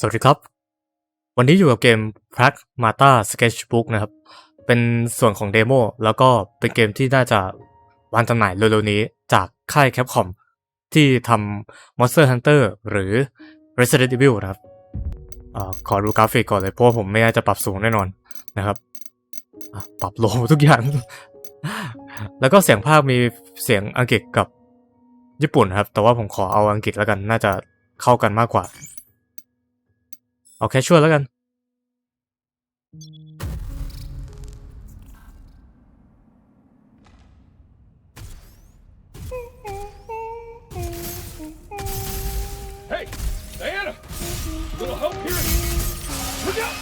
สวัสดีครับ วันนี้อยู่กับเกม Pragmata Sketchbook นะครับ เป็นส่วนของเดโมแล้วก็เป็นเกมที่น่าจะวางจำหน่ายเร็วๆนี้จากค่าย Capcom ที่ทำ Monster Hunter หรือ Resident Evil นะครับอขอดูกราฟิกก่อนเลย เพราะว่าผมไม่น่าจะปรับสูงแน่นอนนะครับปรับโลทุกอย่าง แล้วก็เสียงภาคมีเสียงอังกฤษกับญี่ปุ่นครับ แต่ว่าผมขอเอาอังกฤษแล้วกันน่าจะเข้ากันมากกว่า เอาแค่ช่วยแล้วกัน Hey, Diana! Little help here? Look out!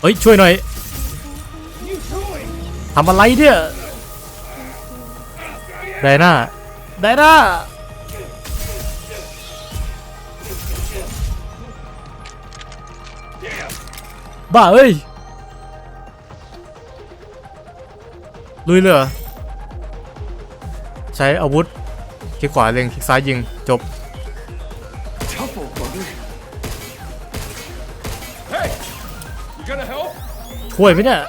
เฮ้ย ช่วยหน่อย What are you doing? ทำอะไรเนี่ยไดน่าไดน่า บ้าเอ้ยลุยเลยเหรอใช้อาวุธคลิกขวาเล็งคลิกซ้ายยิงจบ Tough old bugger. Hey! You gonna help? ช่วยไหมเนี่ย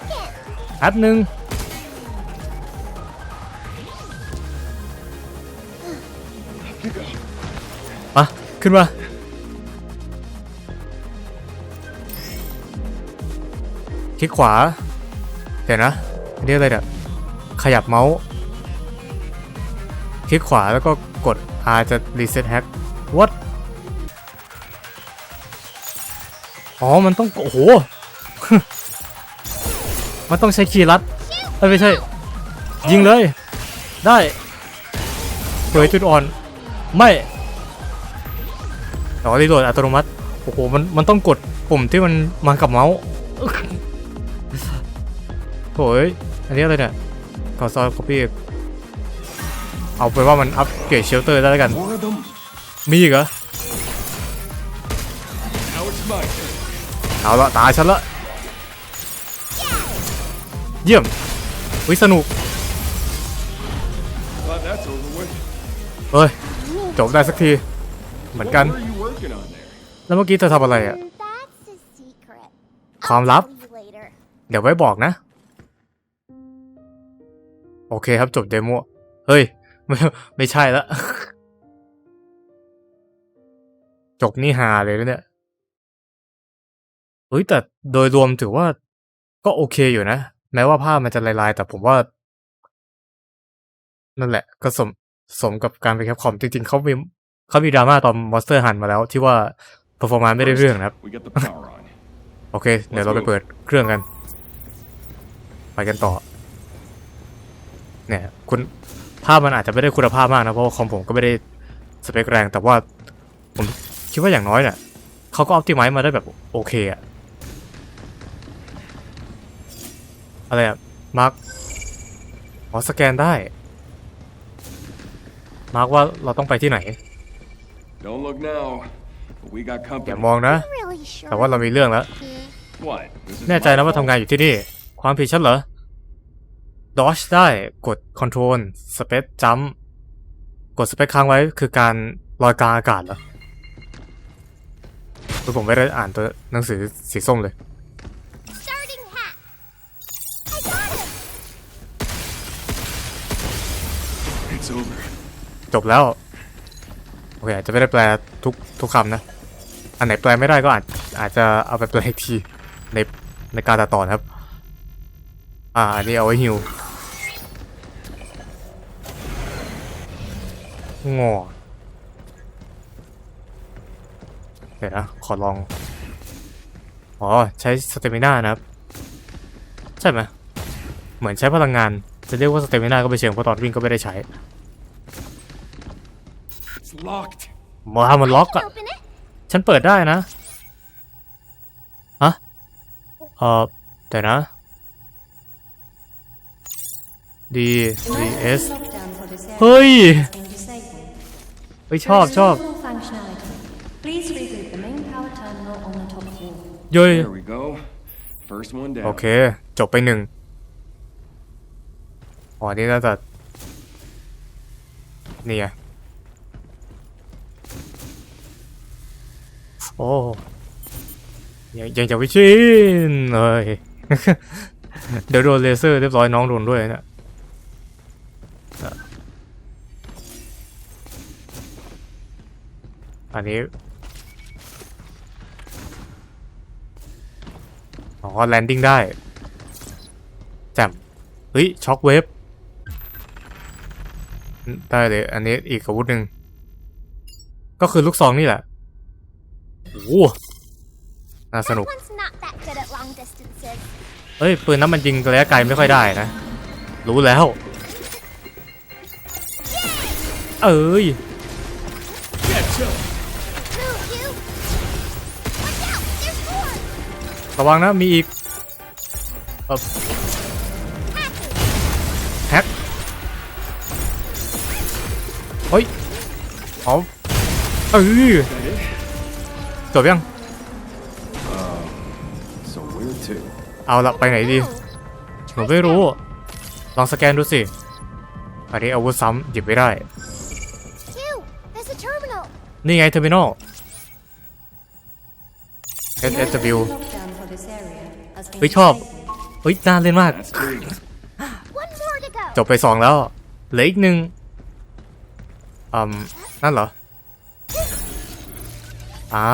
แป๊บนึงมาขึ้นมา คลิกขวา เดี๋ยวนะอันนี้อะไรเนี่ยขยับเมาส์คลิกขวาแล้วก็กด R จะ reset hack what อ๋อ มันต้อง โอ้โห มันต้องใช้คีย์ลัดไม่ใช่ ยิงเลย ได้เผยจุดอ่อน ไม่ต่ว่ารีโหลดอัตโนมัติ โอ้โห มัน มันต้องกดปุ่มที่มันมากับเมาส์ โอ้ยอันนี้อะไรเนี่ยกอซอยคอปี้เอาไปว่ามันอัปเกรดเชลเตอร์ได้แล้วกัน มีอีกเหรอ เอาละตายฉันละเยี่ยมวิสนุกเฮ้ย จบได้สักที เหมือนกัน แล้วเมื่อกี้เธอทำอะไรอะความลับ เดี๋ยวไว้บอกนะ โอเคครับจบเดโมเฮ้ย ไม่ไม่ใช่ละจบนี่ฮาเลยแล้วเนี่ยเฮ้ยแต่โดยรวมถือว่าก็โอเคอยู่นะ แม้ว่าภาพมันจะลายๆ แต่ผมว่า นั่นแหละ ก็สมสมกับการเป็นแคปคอมจริงๆเขามีเขามีดราม่าตอนมอนสเตอร์ฮันมาแล้ว ที่ว่า p e r f o r m a n c e ไม่ได้เรื่องนะครับ We got the power on. โอเค เดี๋ยวเราไปเปิดเครื่องกัน ไปกันต่อ เนี่ยคุณภาพมันอาจจะไม่ได้คุณภาพมากนะเพราะว่าคอมผมก็ไม่ได้สเปคแรง แต่ว่าผมคิดว่าอย่างน้อยเนี่ยเขาก็อ p ติ m i z e มาได้แบบโอเคอะอะไรอะมาร์กอ๋อสแกนได้ มาร์กว่าเราต้องไปที่ไหน Don't look now, but we got อย่า company. มองนะ I'm really sure. แต่ว่าเรามีเรื่องแล้ว What? This is แน่ใจ my นะว่า fault? ทำงานอยู่ที่นี่ ความผิดฉันเหรอ dodge ได้กด control space jump กด space ค้างไว้คือการลอยกลางอากาศเหรอคือผมไม่ได้อ่านตัวหนังสือสีส้มเลย Starting hat. I got him. It's over. จบแล้ว โอเคอาจจะไม่ได้แปลทุกทุกคำนะ อันไหนแปลไม่ได้ก็อาจอาจจะเอาไปแปลอีกทีในในการตัดต่อนะครับ อ่า อันนี้เอาไว้ฮิว งอเดี๋ยวนะ ขอลอง อ๋อ ใช้สเตมิน่านะครับ ใช่ไหมเหมือนใช้พลังงาน จะเรียกว่าสเตมิน่าก็ไม่เชิงเพราะตอนวิ่งก็ไม่ได้ใช้ It's locked. มามันล็อกอะ Open it. ฉันเปิดได้นะ ฮะ เอ่อเดี๋ยวนะ D D S เฮ้ยเฮ้ยชอบชอบ Functionality. Please reboot the main power terminal on the top floor. เย้ย There we go. First one โอ down. เค จบไปหนึ่งอ๋อนี่น่าจะนี่ไงโอ้ยังยังจะไม่ชินเลย เดี๋ยวโดนเลเซอร์เรียบร้อยน้องโดนด้วยเนี่ย อะอันนี้อ๋อแลนดิ้งได้แจ่มเฮ้ยช็อคเวฟได้เลยอันนี้อีกอาวุธหนึ่งก็คือลูกซองนี่แหละโอ้โหน่าสนุก That one's not that good at long distances. เอ้ยปืนนั้นมันยิงระยะไกลไม่ค่อยได้นะ รู้แล้ว เอ้ย ระวังนะ มีอีกเออแฮกเฮ้ยเอาเออจบยังเอาละไปไหนดีหนูไม่รู้ ลองสแกนดูสิอันนี้อาวุธซ้ำหยิบไม่ได้ นี่ไงเทอร์มินอล SSW this area has been เฮ้ยชอบ disabled. เฮ้ยน่าเล่นมาก That's big. One more to go! จบไปสองแล้วเหลืออีกหนึ่งอืมนั่นเหรอ อ่า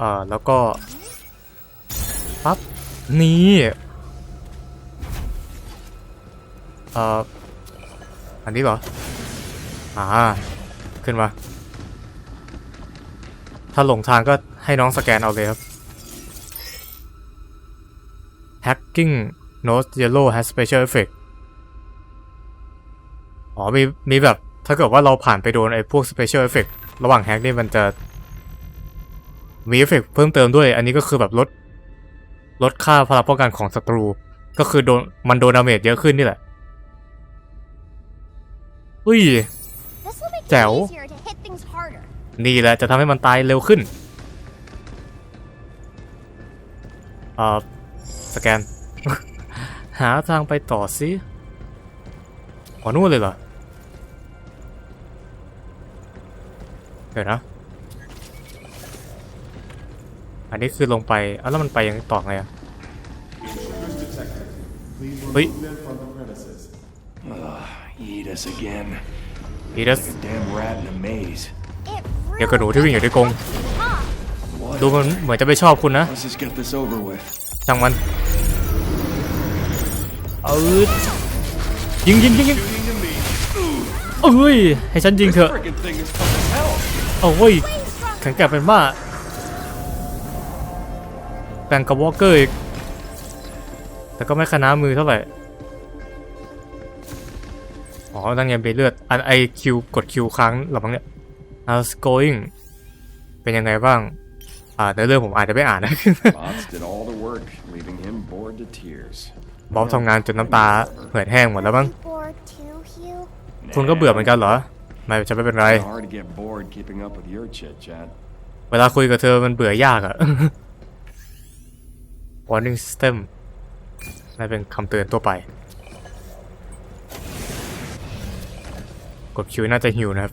อ่าแล้วก็ปั๊บนี่เอ่ออันนี้เหรอ อ่า ขึ้นมา ถ้าหลงทางก็ ให้น้องสแกนเอาเลยครับ Hacking Nose Yellow has special effect อ๋อมีมีแบบถ้าเกิดว่าเราผ่านไปโดนไอ้พวก special effect ระหว่างแฮกนี่มันจะมีเอฟเฟกต์เพิ่มเติมด้วย อันนี้ก็คือแบบลดลดค่าพลังป้องกันของศัตรู ก็คือโดนมันโดนดาเมจเยอะขึ้นนี่แหละอุ้ย This will make it Dẻo. easier to hit things harder. นี่แหละจะทำให้มันตายเร็วขึ้น เอ่อสแกน หาทางไปต่อสิอ๋อนู่นเลยเหรอ เดี๋ยวนะ อันนี้คือลงไปอะแล้วมันไปยังต่อไงอะเฮ้ย Eat us again. อีดัส Like a damn rat in a maze. It เดี๋ยวกับหนูที่วิ่งอยู่ในกรง Ah, What? ดูมันเหมือนจะไม่ชอบคุณนะ Let's just get this over with. ช่างมันเออยิงยิงยิงยิง Shooting to me. เอ้ยให้ฉันยิงเถอะ Frickin' thing is tough as hell. โอ้ย way stronger. แข็งแกร่งเป็นบ้าแบ่งกับวอลเกอร์อีกแต่ก็ไม่ขนามือเท่าไหร่อ๋อนั่นไงเบเลือด อันไอคิวกดคิวค้างหรือมั้งเนี่ย how's going เป็นยังไงบ้าง อ่าในเรื่องผมอาจจะไม่อ่านนะ Bob's did all the work, leaving him bored to tears. บอมทำงานจนน้ำตาเหือดแห้งหมดแล้วมั้ง Bored too, Hugh? คุณก็เบื่อเหมือนกันเหรอ ไม่จะไม่เป็นไร It's hard to get bored keeping up with your chit chat. เวลาคุยกับเธอมันเบื่อยากอะ warning system นั่นเป็นคำเตือนตัวไป กดคิวน่าจะหิวนะครับ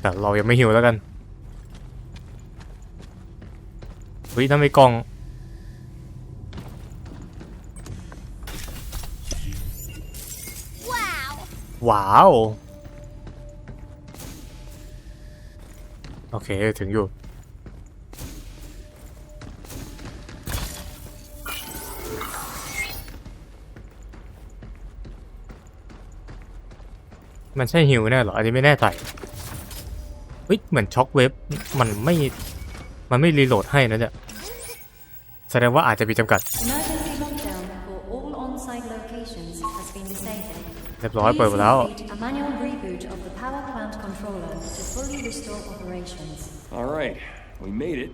แต่เรายังไม่หิวแล้วกัน เฮ้ยทำไมกล่อง Wow! ว้าว โอเค ถึงอยู่ มันใช่หิวแน่เหรอ อันนี้ไม่แน่ใจ เฮ้ย เหมือนช็อคเวฟมันไม่ มันไม่รีโหลดให้นะเนี่ยแสดงว่าอาจจะมีจำกัด Emergency lockdown for all on-site locations has been disabled. เรียบร้อยเปิดไปแล้ว Please complete a manual reboot of the power plant controller to fully restore operations. All right, we made it.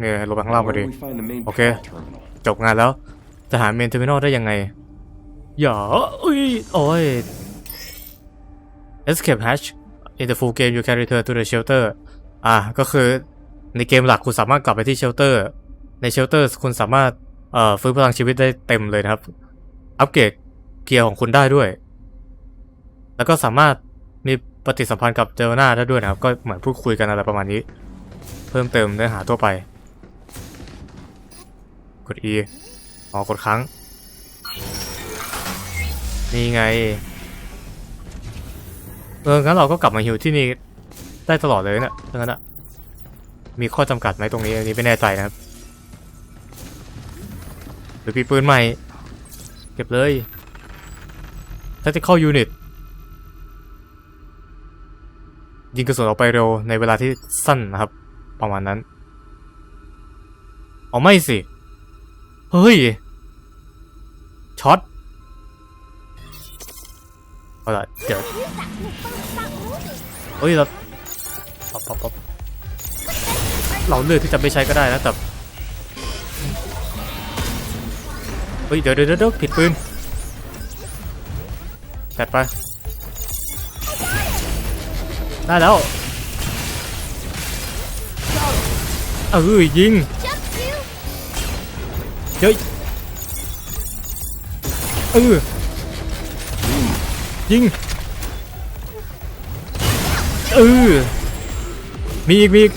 เนี่ยลงไปข้างล่างพอ Where ดี do we find the main Okay. power terminal? จบงานแล้ว จะหาเมนเทอร์มินอลได้ยังไงอย่าอุ้ยโอ้ย escape hatch in the full game you can return to the shelter อะก็คือ ในเกมหลักคุณสามารถกลับไปที่เชลเตอร์ ในเชลเตอร์คุณสามารถเอ่อฟื้นพลังชีวิตได้เต็มเลยนะครับ อัปเกรดเกียร์ของคุณได้ด้วย แล้วก็สามารถมีปฏิสัมพันธ์กับเจลนาได้ด้วยนะครับ ก็เหมือนพูดคุยกันอะไรประมาณนี้ เพิ่มเติมเนื้อหาทั่วไป กด E อ๋อกดครั้งนี่ไง เอองั้นเราก็กลับมาฮิวที่นี่ได้ตลอดเลยเนะี่ยงั้นอะ มีข้อจำกัดไหมตรงนี้อันนี้ไม่แน่ใจนะครับหรือมีปืนใหม่ เก็บเลย Tactical Unit ยิงกระสุนออกไปเร็วในเวลาที่สั้นนะครับ ประมาณนั้นอ๋อไม่สิ เฮ้ย ช็อตเอาละเดี๋ยวเฮ้ยเราป๊อปป๊อปป๊อ เราเลือกที่จะไม่ใช้ก็ได้นะแต่เฮ้ยเดี๋ยวเดี๋ยวเดี๋ยวผิดปืนจัดไป ได้แล้วเออยิงเฮ้ยเออยิงเออมีอีกมีอีก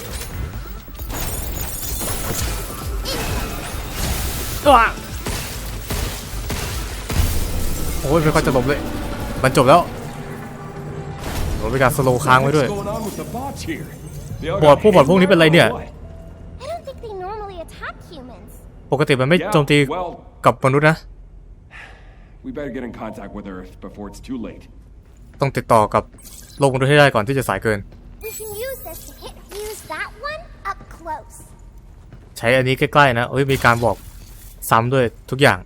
โอ้ยไม่ค่อยจะหลบเลย มันจบแล้วผมเป็นการสโลว์ค้างไว้ด้วย What's going on with the bots here? They all บอด got พวกบอดพวกนี้เป็นไรเนี่ย or what? I don't think they normally attack humans. ปกติมันไม่ Yeah, โจมตี well, กับมนุษย์นะ we better get in contact with Earth before it's too late. ต้องติดต่อกับโลกมนุษย์ให้ได้ก่อนที่จะสายเกิน We can use this to hit fuse that one up close. ใช้อันนี้ใกล้ๆนะเอ้ยมีการบอก ซ้ำด้วยทุกอย่าง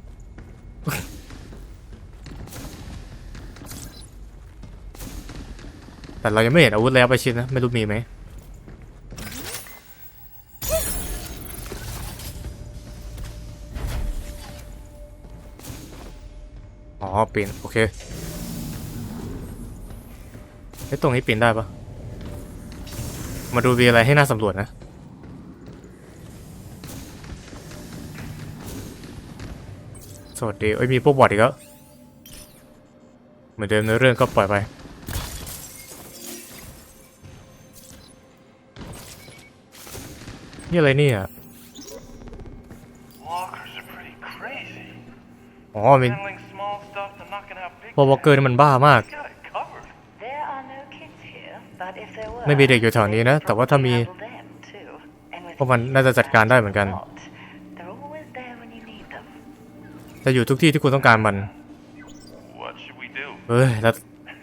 แต่เรายังไม่เห็นอาวุธแล้วไปชิดนะ ไม่รู้มีไหมอ๋อปีนโอเคเฮ้ตรงนี้ปีนได้ปะมาดูมีอะไรให้น่าสำรวจนะ สวัสดีเอ้ยมีพวกบอดอีกแล้วเหมือนเดิมในเรื่องก็ปล่อยไปนี่อะไรเนี่ยอ๋อมีพวกวอเกอร์นี่มันบ้ามาก ไม่มีเด็กอยู่แถวนี้นะ แต่ว่าถ้ามีพวกมันน่าจะจัดการได้เหมือนกัน จะอยู่ทุกที่ที่คุณต้องการมัน What should we do? เฮ้ย แล้ว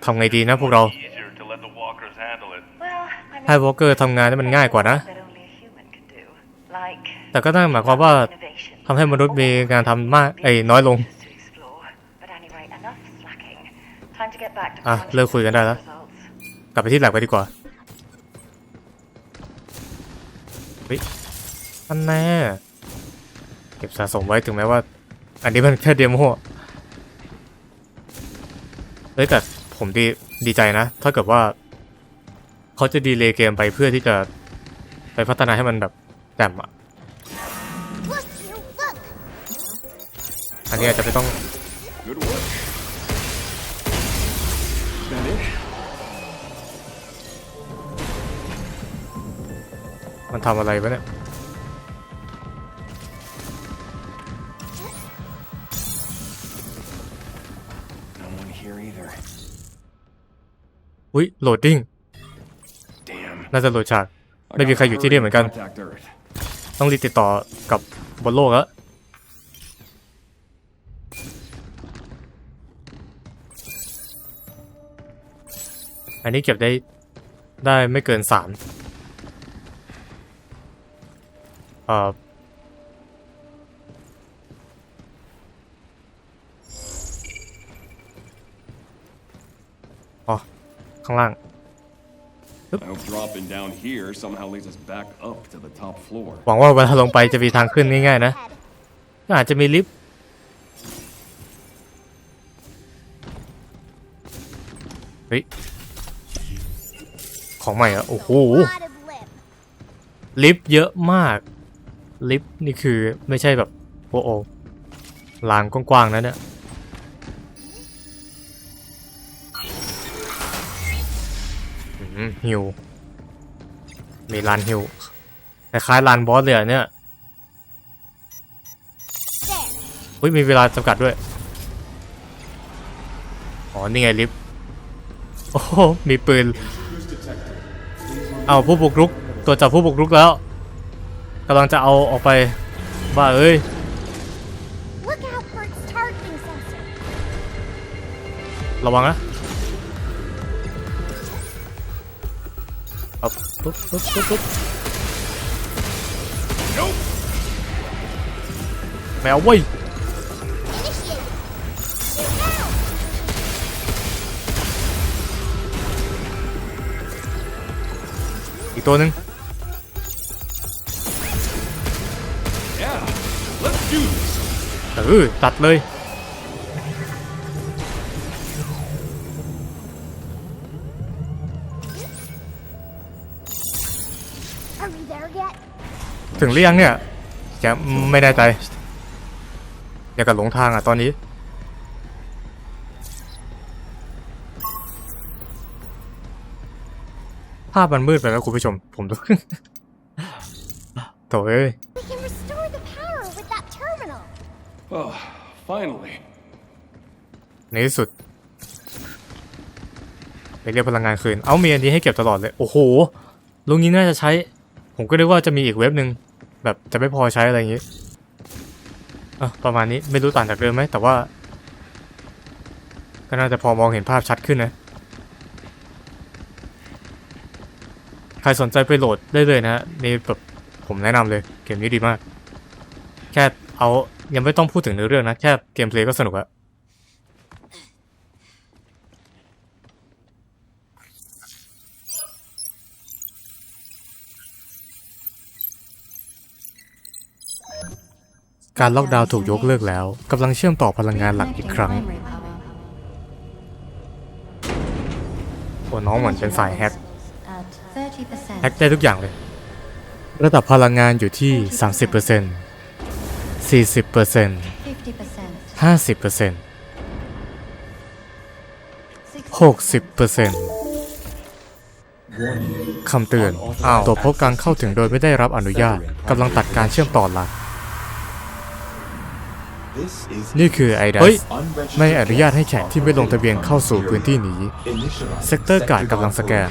ทำไงดีนะพวกเรา Easier to let the walkers handle it. Well, I ให้วอลเกอร์ทำงานให้มันง่ายกว่านะ that only a human can do, like แต่ก็นั่นหมายความว่า innovation. ทำให้มนุษย์มีงานทำมากไอ้ยน้อยลง To explore. But anyway, enough slacking. Time to get back to อะ polishing เลิกคุยกันได้แล้ว results. กลับไปที่แลบไปดีกว่าเฮ้ยอันแน่เก็บสะสมไว้ถึงแม้ว่า อันนี้มันแค่เดโมเฮ้ยแต่ผมดีดีใจนะ ถ้าเกิดว่า เขาจะดีเลย์เกมไปเพื่อที่จะไปพัฒนาให้มันแบบแจ่มอะอันนี้อาจจะไม่ต้องมันทำอะไรวะเนี่ย อุ้ยโหลดดิ้ง Damn. น่าจะโหลดฉาก I ไม่มี gotta ใครอยู่ที่นี่ hurry เหมือนกัน and Contact Earth. ต้องรีบติดต่อกับบนโลกแล้วอันนี้เก็บได้ได้ไม่เกินสามเอ่ออ๋ ข้างล่าง I hope dropping down here somehow leads us back up to the top floor. หวังว่าเวลาลงไปจะมีทางขึ้นง่ายๆนะ Head. ก็อาจจะมีลิฟต์เฮ้ยของใหม่อะโอ้โห A lot of lip. ลิฟต์เยอะมาก ลิฟต์นี่คือไม่ใช่แบบโอ้โอลานกว้างๆนะเนี่ย ฮิว มีลานฮิวคล้ายๆลานบอสเลยอะเนี่ย There. อุ้ยมีเวลาจำกัดด้วย อ๋อ นี่ไงลิฟต์ โอ้โหมีปืน เอาผู้บุกรุก ตัวจับผู้บุกรุกแล้วกำลังจะเอาออกไป บ้าเอ้ย Look out for its targeting sensor. ระวังนะ ปุ๊บปุ๊บปุ๊บปุ๊บแมวเว้ย Initiate. Shoot now. อีกตัวหนึ่ง Yeah, let's do this. เออตัดเลย ถึงหรือยังเนี่ยแกไม่แน่ใจอยากกับหลงทางอะตอนนี้ ภาพมันมืดไปแล้วคุณผู้ชม ผมดูโถ่เอ้ย We can restore the power with that terminal. Oh, finally. ในที่สุด ไปเรียกพลังงานคืน เอามีอันนี้ให้เก็บตลอดเลย โอ้โหลุงนี้น่าจะใช้ ผมก็นึกว่าจะมีอีกเว็บหนึ่ง แบบจะไม่พอใช้อะไรอย่างงี้อะประมาณนี้ไม่รู้ต่างจากเดิมไหมแต่ว่า ก็น่าจะพอมองเห็นภาพชัดขึ้นนะ ใครสนใจไปโหลดได้เลยนะฮะนี่แบบผมแนะนำเลยเกมนี้ดีมาก แค่เอายังไม่ต้องพูดถึงเนื้อเรื่องนะ แค่เกมเพลย์ก็สนุกอะ การล็อกดาวน์ถูกยกเลิกแล้วกำลังเชื่อมต่อพลังงานหลักอีกครั้งโอ้น้องเหมือนเป็นสายแฮกแฮกได้ทุกอย่างเลย ระดับพลังงานอยู่ที่ 30% 40% 50%. 50% 60%คำเตือนอตรวจพบการเข้าถึงโดยไม่ได้รับอนุญาตกำลังตัดการเชื่อมต่อหลัก นี่คือไอเฮ้ยไม่อนุญาตให้แขกที่ไม่ลงทะเบียนเข้าสู่พื้นที่นี้ เซกเตอร์การ์ดกำลังสแกน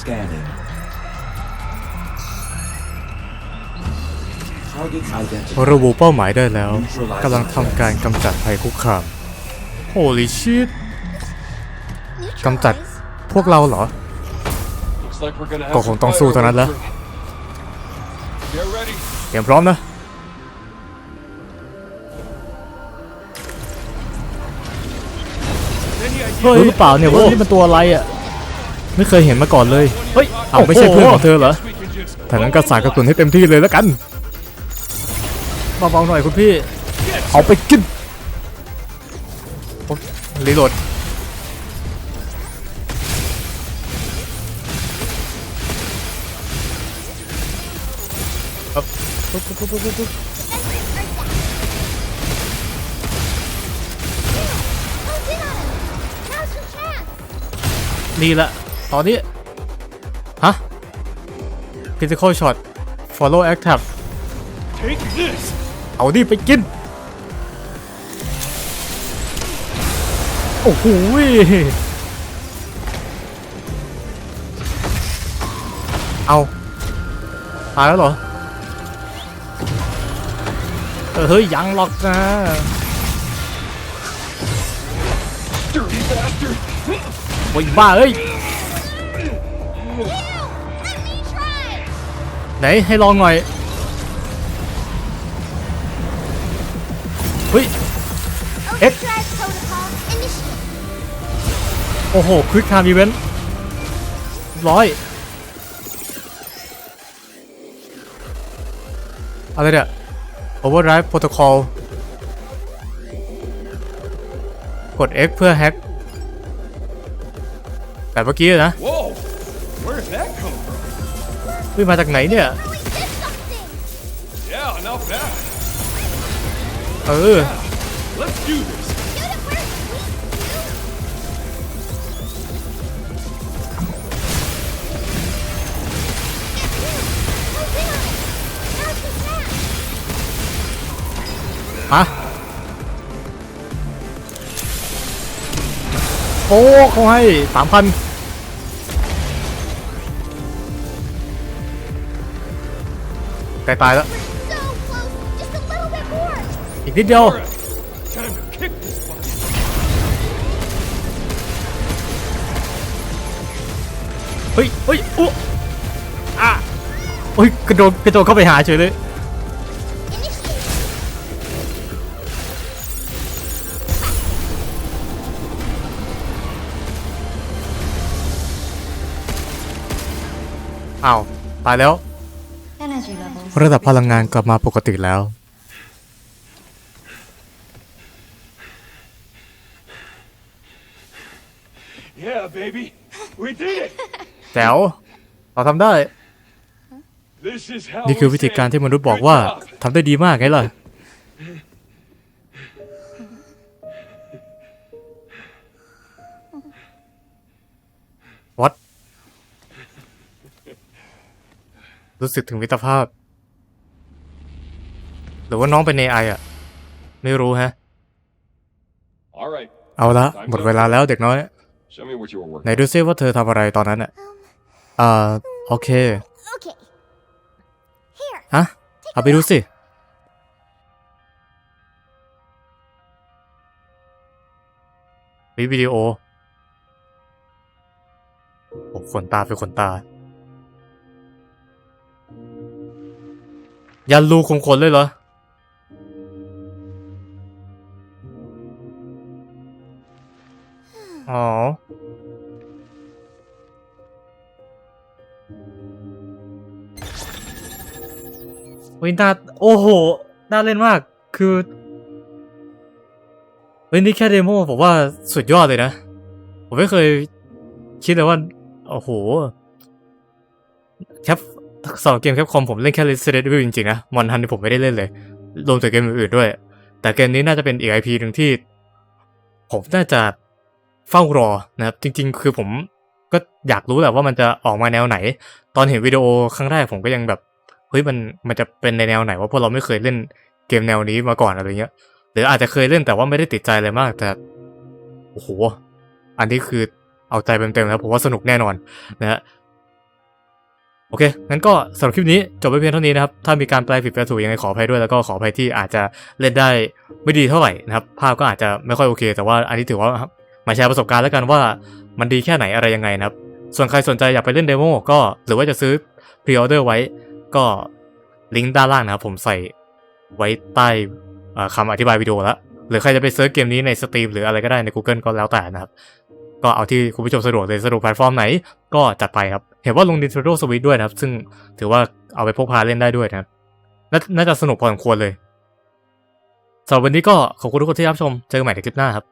Scanning. Target identity. ระบุเป้าหมายได้แล้วกำลังทำการกำจัดภัยคุกคาม Holy shit กำจัด Neutralize. พวกเราเหรอ Looks like we're gonna have ก็คงต้องสู้เท่านั้นแล้ว Get ready. เตรียมพร้อมนะ รู้หรือเปล่าเนี่ยว่านี่มันตัวอะไรอะไม่เคยเห็นมาก่อนเลยเฮ้ยเอาไม่ใช่เพื่อนของเธอเหรอ We can just ถ้างั้นก็สายกระสุนให้เต็มที่เลยแล้วกันเบาๆหน่อยคุณพี่ เอาไปกินโอ๊ยรีโหลด นี่แหละ ตอนนี้ ฮะ critical shot follow active take this. เอาดิไปกิน โอ้โหยเอาตายแล้วเหรอเออเฮ้ยยังหรอกนะ โอ้ยบ้าเอ้ยไหนให้ลองหน่อยเฮ้ย Overdrive protocol initiate. โอ้โหควิก i ามอีเวนต์ร้อยอะไรเนี่ย Overdrive Protocol กด X เพื่อแฮ็ก แบบเมื่อกี้นะเฮ้ยมาจากไหนเนี่ยเออมา on อ้เขาให้สามพันใกล้ตายแล้ว อีกนิดเดียว เฮ้ยเฮ้ยอุ๊อะเฮ้ย กระโดดกระโดดเข้าไปหาเฉยเลย อ้าว ตายแล้ว Energy levels. ระดับพลังงานกลับมาปกติแล้ว Yeah, baby. We did it. แจ๋วเราทำได้ This is how นี่คือวิธีการที่มนุษย์บอกว่าทำได้ดีมากไงล่ะ รู้สึกถึงมิตรภาพ หรือว่าน้องเป็น AI อะ ไม่รู้ฮะ All right. เอาละ หมดเวลาแล้วเด็กน้อย Show me what you were working. ไหนดูซิว่าเธอทำอะไรตอนนั้นอะ อ่า โอเค Okay. Here. ฮะเอาไปดูสิวิวิดีโอโอ้ขนตาเป็นขนตา ยันรูคงขนเลยเหรอ อ๋อ เฮ้ยน่าโอ้โห น่าเล่นมาก คือ เฮ้ยนี่แค่เดโมผมว่าสุดยอดเลยนะ ผมไม่เคยคิดเลยว่า โอ้โหแคป สองเกมแคปคอมผมเล่นแค่ Resident Evil จริงๆนะมอนทันที่ผมไม่ได้เล่นเลย รวมถึงเกมอื่นๆด้วย แต่เกมนี้น่าจะเป็นอีก IP หนึ่งที่ ผมน่าจะเฝ้ารอนะครับ จริง ๆ คือผมก็อยากรู้แหละว่ามันจะออกมาแนวไหน ตอนเห็นวิดีโอครั้งแรกผมก็ยังแบบเฮ้ยมันมันจะเป็นในแนวไหนว่าพวกเราไม่เคยเล่นเกมแนวนี้มาก่อนอะไรเงี้ยหรืออาจจะเคยเล่นแต่ว่าไม่ได้ติดใจอะไรมาก แต่โอ้โหอันนี้คือเอาใจเต็มๆแล้วผมว่าสนุกแน่นอนนะฮะ โอเค งั้นก็สำหรับคลิปนี้จบไปเพียงเท่านี้นะครับ ถ้ามีการแปลผิดแปลถูกยังไงขออภัยด้วย แล้วก็ขออภัยที่อาจจะเล่นได้ไม่ดีเท่าไหร่นะครับ ภาพก็อาจจะไม่ค่อยโอเค แต่ว่าอันนี้ถือว่ามาแชร์ประสบการณ์แล้วกันว่ามันดีแค่ไหนอะไรยังไงนะครับ ส่วนใครสนใจอยากไปเล่นเดโมก็หรือว่าจะซื้อพรีออเดอร์ไว้ก็ลิงก์ด้านล่างนะครับผมใส่ไว้ใต้เอ่อคำอธิบายวิดีโอแล้วหรือใครจะไปเซิร์ชเกมนี้ในสตรีมหรืออะไรก็ได้ใน Google ก็แล้วแต่นะครับ ก็เอาที่คุณผู้ชมสะดวกเลยสะดวกแพลตฟอร์มไหนก็จัดไปครับ เห็นว่าลง Nintendo Switch ด้วยนะครับ ซึ่งถือว่าเอาไปพกพาเล่นได้ด้วยนะครับนาน่าจะสนุกพอสมควรเลยสำหรับวันนี้ก็ขอบคุณทุกคนที่รับชม เจอกันใหม่ในคลิปหน้าครับ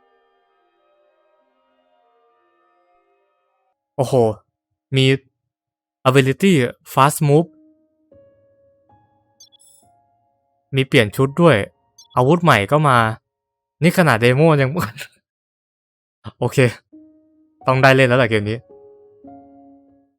โอ้โห มี ability fast move มีเปลี่ยนชุดด้วย อาวุธใหม่ก็มา นี่ขนาดเดโมยัง โอเค ต้องได้เล่นแล้วแหละเกมนี้